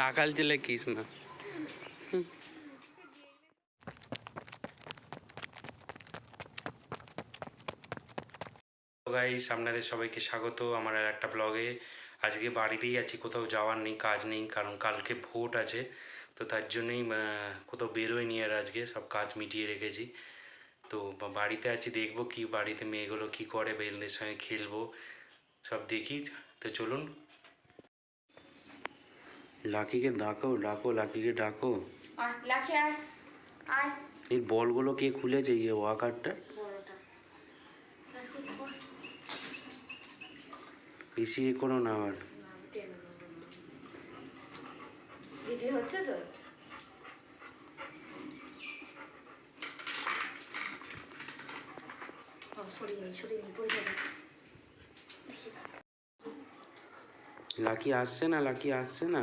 রাখাল ছেলে কৃষ্ণ গাইস আপনাদের সবাইকে স্বাগত আমার আর একটা ব্লগে আজকে বাড়িতেই আছি, কোথাও যাওয়ার নেই, কাজ নেই, কারণ কালকে ভোট আছে। তো তার জন্যই কোথাও বেরোয়নি আর আজকে, সব কাজ মিটিয়ে রেখেছি। তো বাড়িতে আছি, দেখব কি বাড়িতে মেয়েগুলো কি করে বেলদের সঙ্গে খেলব, সব দেখি। তো চলুন লাকিকে ডাকো ডাকো লাকিকে ডাকো। লাকি আয় আয়। এই বলগুলো কে খুলেছে এই ওয়াকারটা? বেশি করো না আবার। লাকি আসছে না লাকি আসছে না।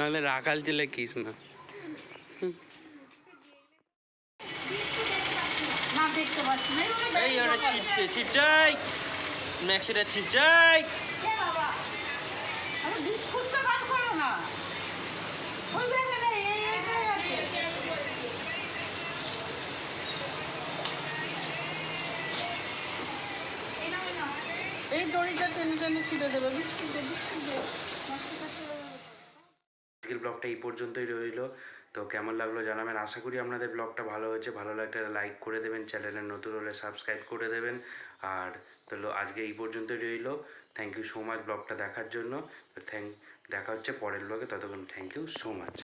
আমাদের রাখাল ছেলে কৃষ্ণ। এই এই দড়িটা টেনে টেনে ছিঁড়ে দেবে বিস্কুট বিস্কুট। আজকের ব্লগটা এই পর্যন্তই রইল। তো কেমন লাগল জানাবেন। আশা করি আপনাদের ব্লগটা ভালো হয়েছে। ভালো লাগলে লাইক করে দেবেন, চ্যানেলে নতুন হলে সাবস্ক্রাইব করে দেবেন। আর তো আজকে এই পর্যন্তই রইল। থ্যাংক ইউ সো মাচ ব্লগটা দেখার জন্য। তো থ্যাংক দেখা হচ্ছে পরের ব্লগে। ততক্ষণ থ্যাংক ইউ সো মাচ